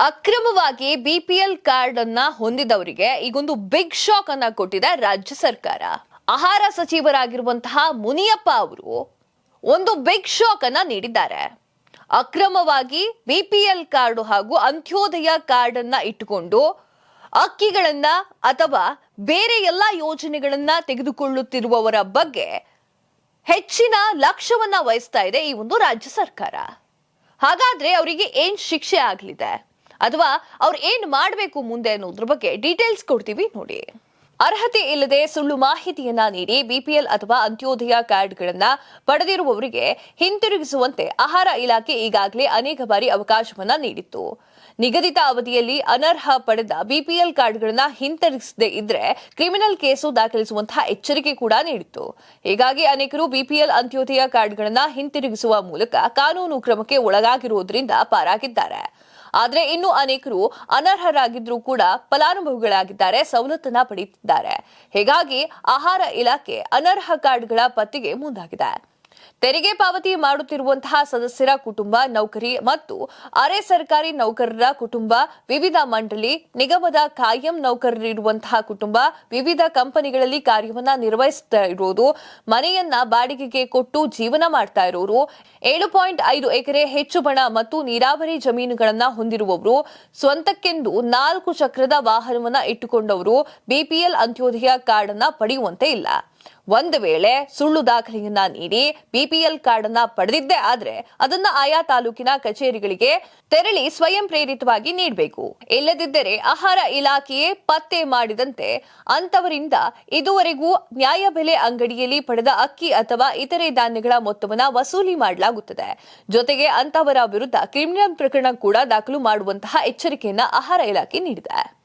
ಅಕ್ರಮವಾಗಿ BPL card ಅನ್ನ ಹೊಂದಿದವರಿಗೆ ಈಗೊಂದು ಬಿಗ್ ಶಾಕ್ ಅನ್ನ ಕೊಟ್ಟಿದೆ ರಾಜ್ಯ ಸರ್ಕಾರ. ಆಹಾರ ಸಚಿವರಾಗಿರುವಂತಹ ಮುನಿಯಪ್ಪ ಅವರು ಒಂದು ಬಿಗ್ ಶಾಕ್ ಅನ್ನ ನೀಡಿದ್ದಾರೆ. ಅಕ್ರಮವಾಗಿ ಬಿಪಿಎಲ್ ಕಾರ್ಡ್ ಹಾಗೂ ಅಂತ್ಯೋದಯ ಕಾರ್ಡ್ ಅನ್ನ ಇಟ್ಟುಕೊಂಡು ಅಕ್ಕಿಗಳನ್ನ ಅಥವಾ ಬೇರೆ ಎಲ್ಲ ಯೋಜನೆಗಳನ್ನ ತೆಗೆದುಕೊಳ್ಳುತ್ತಿರುವವರ ಬಗ್ಗೆ ಹೆಚ್ಚಿನ ಲಕ್ಷ್ಯವನ್ನ ವಹಿಸ್ತಾ ಇದೆ ಈ ಒಂದು ರಾಜ್ಯ ಸರ್ಕಾರ. ಹಾಗಾದ್ರೆ ಅವರಿಗೆ ಏನ್ ಶಿಕ್ಷೆ ಆಗ್ಲಿದೆ? ಅಥವಾ ಅವ್ರು ಏನ್ ಮಾಡಬೇಕು ಮುಂದೆ ಅನ್ನೋದ್ರ ಬಗ್ಗೆ ಡೀಟೇಲ್ಸ್ ಕೊಡ್ತೀವಿ ನೋಡಿ. ಅರ್ಹತೆ ಇಲ್ಲದೆ ಸುಳ್ಳು ಮಾಹಿತಿಯನ್ನ ನೀಡಿ ಬಿಪಿಎಲ್ ಅಥವಾ ಅಂತ್ಯೋದಯ ಕಾರ್ಡ್ಗಳನ್ನ ಪಡೆದಿರುವವರಿಗೆ ಹಿಂತಿರುಗಿಸುವಂತೆ ಆಹಾರ ಇಲಾಖೆ ಈಗಾಗಲೇ ಅನೇಕ ಬಾರಿ ಅವಕಾಶವನ್ನ ನೀಡಿತ್ತು. ನಿಗದಿತ ಅವಧಿಯಲ್ಲಿ ಅನರ್ಹ ಪಡೆದ ಬಿಪಿಎಲ್ ಕಾರ್ಡ್ಗಳನ್ನ ಹಿಂತಿರುಗಿಸದೇ ಇದ್ರೆ ಕ್ರಿಮಿನಲ್ ಕೇಸು ದಾಖಲಿಸುವಂತಹ ಎಚ್ಚರಿಕೆ ಕೂಡ ನೀಡಿತ್ತು. ಹೀಗಾಗಿ ಅನೇಕರು ಬಿಪಿಎಲ್ ಅಂತ್ಯೋದಯ ಕಾರ್ಡ್ಗಳನ್ನ ಹಿಂತಿರುಗಿಸುವ ಮೂಲಕ ಕಾನೂನು ಕ್ರಮಕ್ಕೆ ಒಳಗಾಗಿರುವುದರಿಂದ ಪಾರಾಗಿದ್ದಾರೆ. ಆದ್ರೆ ಇನ್ನು ಅನೇಕರು ಅನರ್ಹರಾಗಿದ್ರೂ ಕೂಡ ಫಲಾನುಭವಿಗಳಾಗಿದ್ದಾರೆ, ಸವಲತ್ತನ್ನ ಪಡೆಯುತ್ತಿದ್ದಾರೆ ಹೀಗಾಗಿ ಆಹಾರ ಇಲಾಖೆ ಅನರ್ಹ ಕಾರ್ಡ್ಗಳ ಪತ್ತೆಗೆ ಮುಂದಾಗಿದೆ. ತೆರಿಗೆ ಪಾವತಿ ಮಾಡುತ್ತಿರುವಂತಹ ಸದಸ್ಯರ ಕುಟುಂಬ, ನೌಕರಿ ಮತ್ತು ಅರೆ ಸರ್ಕಾರಿ ನೌಕರರ ಕುಟುಂಬ, ವಿವಿಧ ಮಂಡಳಿ, ನಿಗಮದ ಕಾಯಂ ನೌಕರರಿರುವಂತಹ ಕುಟುಂಬ, ವಿವಿಧ ಕಂಪನಿಗಳಲ್ಲಿ ಕಾರ್ಯವನ್ನ ನಿರ್ವಹಿಸ್ತಾ ಇರೋದು ಮನೆಯನ್ನ ಬಾಡಿಗೆಗೆ ಕೊಟ್ಟು ಜೀವನ ಮಾಡ್ತಾ ಇರೋರು ಏಳು ಪಾಯಿಂಟ್ ಐದು ಎಕರೆ ಹೆಚ್ಚು ಬಣ ಮತ್ತು ನೀರಾವರಿ ಜಮೀನುಗಳನ್ನ ಹೊಂದಿರುವವರು, ಸ್ವಂತಕ್ಕೆಂದು ನಾಲ್ಕು ಚಕ್ರದ ವಾಹನವನ್ನ ಇಟ್ಟುಕೊಂಡವರು, ಬಿಪಿಎಲ್ ಅಂತ್ಯೋದಯ ಕಾರ್ಡ್ ಅನ್ನ ಪಡೆಯುವಂತೆ ಇಲ್ಲ. ಒಂದು ವೇಳೆ ಸುಳ್ಳು ದಾಖಲೆಯನ್ನ ನೀಡಿ ಬಿಪಿಎಲ್ ಕಾರ್ಡ್ ಅನ್ನ ಪಡೆದಿದ್ದೇ ಆದ್ರೆ ಅದನ್ನ ಆಯಾ ತಾಲೂಕಿನ ಕಚೇರಿಗಳಿಗೆ ತೆರಳಿ ಸ್ವಯಂ ಪ್ರೇರಿತವಾಗಿ ನೀಡಬೇಕು. ಇಲ್ಲದಿದ್ದರೆ ಆಹಾರ ಇಲಾಖೆಯೇ ಪತ್ತೆ ಮಾಡಿದಂತೆ ಅಂತವರಿಂದ ಇದುವರೆಗೂ ನ್ಯಾಯಬೆಲೆ ಅಂಗಡಿಯಲ್ಲಿ ಪಡೆದ ಅಕ್ಕಿ ಅಥವಾ ಇತರೆ ಧಾನ್ಯಗಳ ಮೊತ್ತವನ್ನ ವಸೂಲಿ ಮಾಡಲಾಗುತ್ತದೆ. ಜೊತೆಗೆ ಅಂತವರ ವಿರುದ್ಧ ಕ್ರಿಮಿನಲ್ ಪ್ರಕರಣ ಕೂಡ ದಾಖಲು ಮಾಡುವಂತಹ ಎಚ್ಚರಿಕೆಯನ್ನ ಆಹಾರ ಇಲಾಖೆ ನೀಡಿದೆ.